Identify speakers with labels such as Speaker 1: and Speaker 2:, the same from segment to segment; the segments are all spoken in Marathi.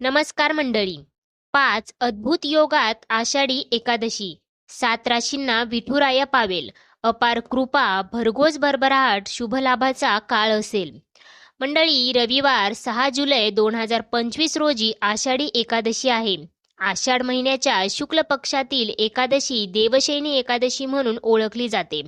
Speaker 1: नमस्कार मंडळी. पाच अद्भुत योगात आषाढी एकादशी. सात राशींना विठुराया पावेल. अपार कृपा भरघोस भरभराट शुभलाभाचा काळ असेल. मंडळी रविवार सहा जुलै दोन हजार पंचवीस रोजी आषाढी एकादशी आहे. आषाढ महिन्याच्या शुक्ल पक्षातील एकादशी देवशैनी एकादशी म्हणून ओळखली जाते.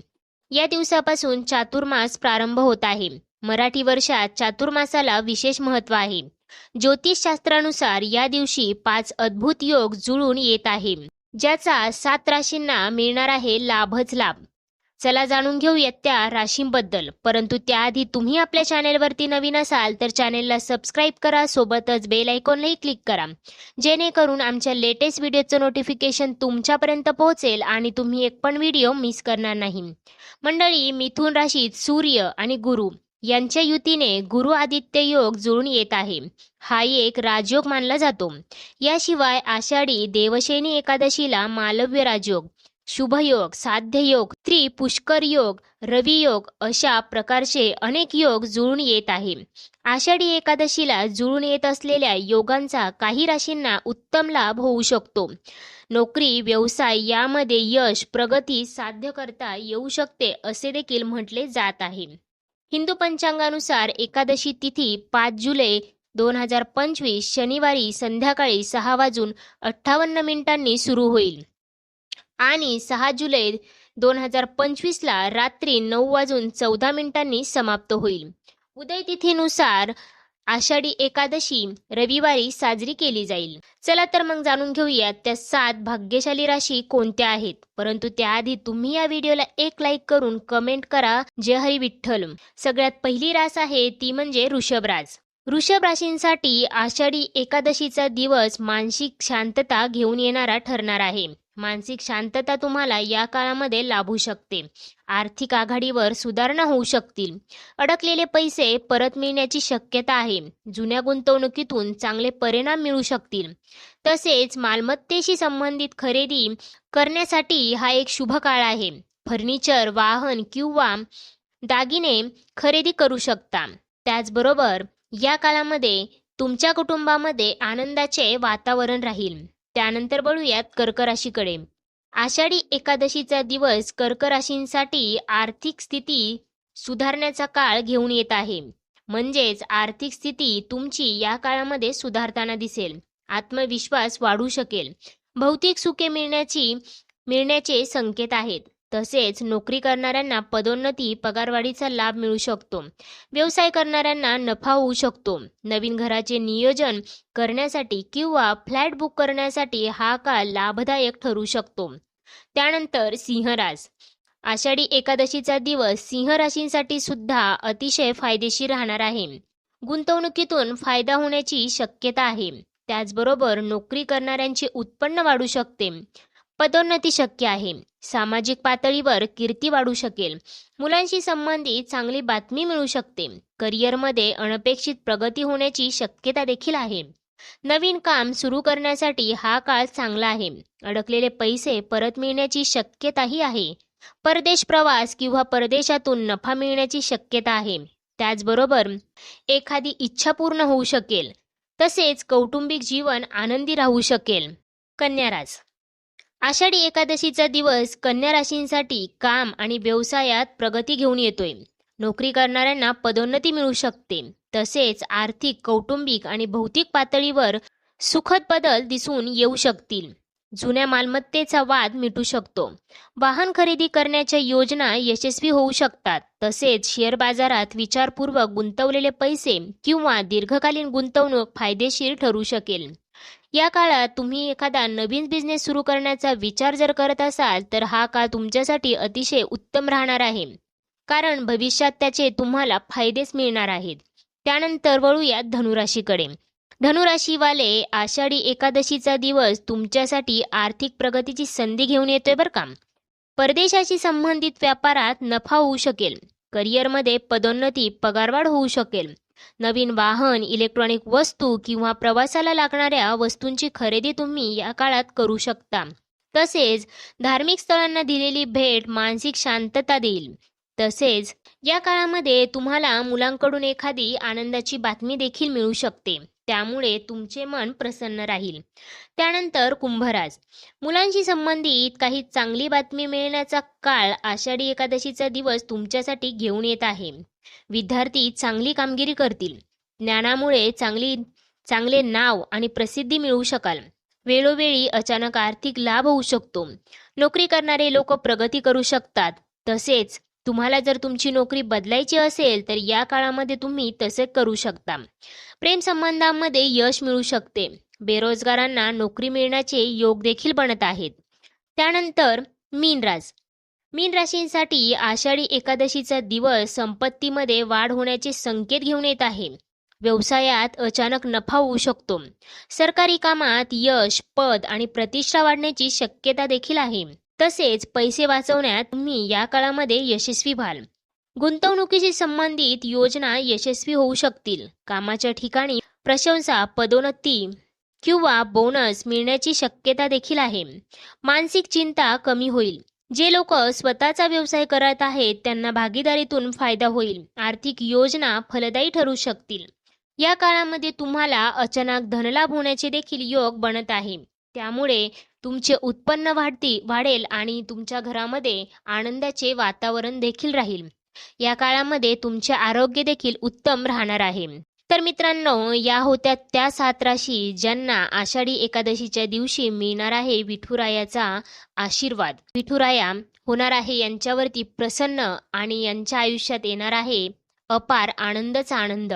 Speaker 1: या दिवसापासून चातुर्मास प्रारंभ होत आहे. मराठी वर्षात चातुर्मासाला विशेष महत्त्व आहे. ज्योतिषशास्त्रानुसार या दिवशी पाच अद्भुत योग जुळून येत आहे ज्याचा सात राशींना मिळणार आहे लाभच लाभ. चला जाणून घेऊयात त्या राशींबद्दल. परंतु त्याआधी तुम्ही आपल्या चॅनेलवरती नवीन असाल तर चॅनेलला सबस्क्राईब करा सोबतच बेल आयकॉनलाही क्लिक करा. जेणेकरून आमच्या लेटेस्ट व्हिडिओचं नोटिफिकेशन तुमच्यापर्यंत पोहोचेल आणि तुम्ही एक पण व्हिडिओ मिस करणार नाही. मंडळी मिथुन राशीत सूर्य आणि गुरु. यांच्या युतीने गुरु आदित्य योग जुळून येत आहे. हा एक राजयोग मानला जातो. याशिवाय आषाढी देवशैनी एकादशीला मालव्य राजयोग शुभयोग साध्ययोग त्रि पुष्कर योग रवियोग अशा प्रकारचे अनेक योग जुळून येत आहे. आषाढी एकादशीला जुळून येत असलेल्या योगांचा काही राशींना उत्तम लाभ होऊ शकतो. नोकरी व्यवसाय यामध्ये यश प्रगती साध्य करता येऊ शकते असे देखील म्हटले जात आहे. हिंदू पंचांगानुसार एकादशी तिथी पाच जुलै दोन हजार पंचवीस शनिवारी संध्याकाळी सहा वाजून अठ्ठावन्न मिनिटांनी सुरू होईल. आणि सहा जुलै दोन हजार पंचवीसला रात्री नऊ वाजून चौदा मिनिटांनी समाप्त होईल. उदय तिथीनुसार आषाढी एकादशी रविवारी साजरी केली जाईल. चला तर मग जाणून घेऊयात त्या सात भाग्यशाली राशी कोणत्या आहेत. परंतु त्याआधी तुम्ही या व्हिडिओला एक लाईक करून कमेंट करा. जय हरी विठ्ठल. सगळ्यात पहिली रास आहे ती म्हणजे ऋषभ राज वृषभ राशींसाठी आषाढी एकादशीचा दिवस मानसिक शांतता घेऊन येणारा ठरणार आहे. मानसिक शांतता तुम्हाला या काळामध्ये लाभू शकते. आर्थिक आघाडीवर सुधारणा होऊ शकतील. अडकलेले पैसे परत मिळण्याची शक्यता आहे. जुन्या गुंतवणुकीतून चांगले परिणाम मिळू शकतील. तसेच मालमत्तेशी संबंधित खरेदी करण्यासाठी हा एक शुभ काळ आहे. फर्निचर वाहन किंवा दागिने खरेदी करू शकता. त्याचबरोबर या काळामध्ये तुमच्या कुटुंबामध्ये आनंदाचे वातावरण राहील. त्यानंतर बघूयात कर्क राशीकडे आषाढी एकादशीचा दिवस कर्क राशींसाठी आर्थिक स्थिती सुधारण्याचा काळ घेऊन येत आहे. म्हणजेच आर्थिक स्थिती तुमची या काळामध्ये सुधारताना दिसेल. आत्मविश्वास वाढू शकेल. भौतिक सुखे मिळण्याची मिळण्याचे संकेत आहेत. तसेच नोकरी करणाऱ्यांना पदोन्नती पगारवाढीचा लाभ मिळू शकतो. व्यवसाय करणाऱ्यांना नफा होऊ शकतो. नवीन घराचे नियोजन करण्यासाठी किंवा फ्लॅट बुक करण्यासाठी हा काळ लाभदायक ठरू शकतो. त्यानंतर सिंहराज. आषाढी एकादशीचा दिवस सिंह राशींसाठी सुद्धा अतिशय फायदेशीर राहणार आहे. गुंतवणुकीतून फायदा होण्याची शक्यता आहे. त्याचबरोबर नोकरी करणाऱ्यांचे उत्पन्न वाढू शकते. पदोन्नती शक्य आहे. सामाजिक पातळीवर कीर्ती वाढू शकेल. मुलांशी संबंधित चांगली बातमी मिळू शकते. करिअरमध्ये अनपेक्षित प्रगती होण्याची शक्यता देखील आहे. नवीन काम सुरू करण्यासाठी हा काळ चांगला आहे. अडकलेले पैसे परत मिळण्याची शक्यताही आहे. परदेश प्रवास किंवा परदेशातून नफा मिळण्याची शक्यता आहे. त्याचबरोबर एखादी इच्छा पूर्ण होऊ शकेल. तसेच कौटुंबिक जीवन आनंदी राहू शकेल. कन्याराज आषाढी एकादशीचा दिवस कन्या राशींसाठी काम आणि व्यवसायात प्रगती घेऊन येतोय. नोकरी करणाऱ्यांना पदोन्नती मिळू शकते. तसेच आर्थिक कौटुंबिक आणि भौतिक पातळीवर सुखद बदल दिसून येऊ शकतील. जुन्या मालमत्तेचा वाद मिटू शकतो. वाहन खरेदी करण्याच्या योजना यशस्वी होऊ शकतात. तसेच शेअर बाजारात विचारपूर्वक गुंतवलेले पैसे किंवा दीर्घकालीन गुंतवणूक फायदेशीर ठरू शकेल. या काळात तुम्ही एखादा नवीन बिझनेस सुरू करण्याचा विचार जर करत असाल तर हा काळ तुमच्यासाठी अतिशय उत्तम राहणार आहे. कारण भविष्यात त्याचे तुम्हाला फायदेच मिळणार आहेत. त्यानंतर वळूयात धनुराशीकडे. धनुराशीवाले आषाढी एकादशीचा दिवस तुमच्यासाठी आर्थिक प्रगतीची संधी घेऊन येतोय बरं का? परदेशाशी संबंधित व्यापारात नफा होऊ शकेल. करिअरमध्ये पदोन्नती पगारवाढ होऊ शकेल. नवीन वाहन इलेक्ट्रॉनिक वस्तू किंवा प्रवासाला लागणाऱ्या वस्तूंची खरेदी तुम्ही या काळात करू शकता. तसेच धार्मिक स्थळांना दिलेली भेट मानसिक शांतता देईल. तसेच या काळामध्ये तुम्हाला मुलांकडून एखादी आनंदाची बातमी देखील मिळू शकते. त्यामुळे तुमचे मन प्रसन्न राहील. त्यानंतर कुंभराज. मुलांशी संबंधित काही चांगली बातमी मिळण्याचा काळ आषाढी एकादशीचा दिवस तुमच्यासाठी घेऊन येत आहे. विद्यार्थी चांगली कामगिरी करतील. ज्ञानामुळे चांगली चांगले नाव आणि प्रसिद्धी मिळवू शकाल. वेळोवेळी अचानक आर्थिक लाभ होऊ शकतो. नोकरी करणारे लोक प्रगती करू शकतात. तसेच तुम्हाला जर तुमची नोकरी बदलायची असेल तर या काळामध्ये तुम्ही तसे करू शकता. प्रेम संबंधांमध्ये यश मिळू शकते. बेरोजगारांना नोकरी मिळण्याचे योग देखील बनत आहेत. त्यानंतर मीनराज. मीन राशींसाठी आषाढी एकादशीचा दिवस संपत्तीमध्ये वाढ होण्याचे संकेत घेऊन येत आहे. व्यवसायात अचानक नफा होऊ शकतो. सरकारी कामात यश पद आणि प्रतिष्ठा वाढण्याची शक्यता देखील आहे. तसेच पैसे वाचवण्यात तुम्ही या काळामध्ये यशस्वी व्हाल. गुंतवणुकीशी संबंधित योजना यशस्वी होऊ शकतील. कामाच्या ठिकाणी प्रशंसा पदोन्नती किंवा बोनस मिळण्याची शक्यता देखील आहे. मानसिक चिंता कमी होईल. जे लोक स्वतःचा व्यवसाय करत आहेत त्यांना भागीदारीतून फायदा होईल. आर्थिक योजना फलदायी ठरू शकतील. या काळामध्ये तुम्हाला अचानक धनलाभ होण्याचे देखील योग बनत आहे. त्यामुळे तुमचे उत्पन्न वाढती वाढेल आणि तुमच्या घरामध्ये आनंदाचे वातावरण देखील राहील. या काळामध्ये तुमचे आरोग्य देखील उत्तम राहणार आहे. तर मित्रांनो या होत्या त्या सात राशी ज्यांना आषाढी एकादशीच्या दिवशी मिळणार आहे विठुरायाचा आशीर्वाद. विठुराया होणार आहे यांच्यावरती प्रसन्न आणि यांच्या आयुष्यात येणार आहे अपार आनंदच आनंद.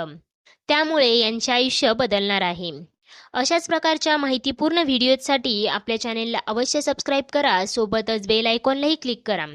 Speaker 1: त्यामुळे यांचे आयुष्य बदलणार आहे. अशाच प्रकारच्या माहितीपूर्ण व्हिडिओसाठी आपल्या चॅनेलला अवश्य सबस्क्राईब करा. सोबतच बेल आयकॉनलाही क्लिक करा.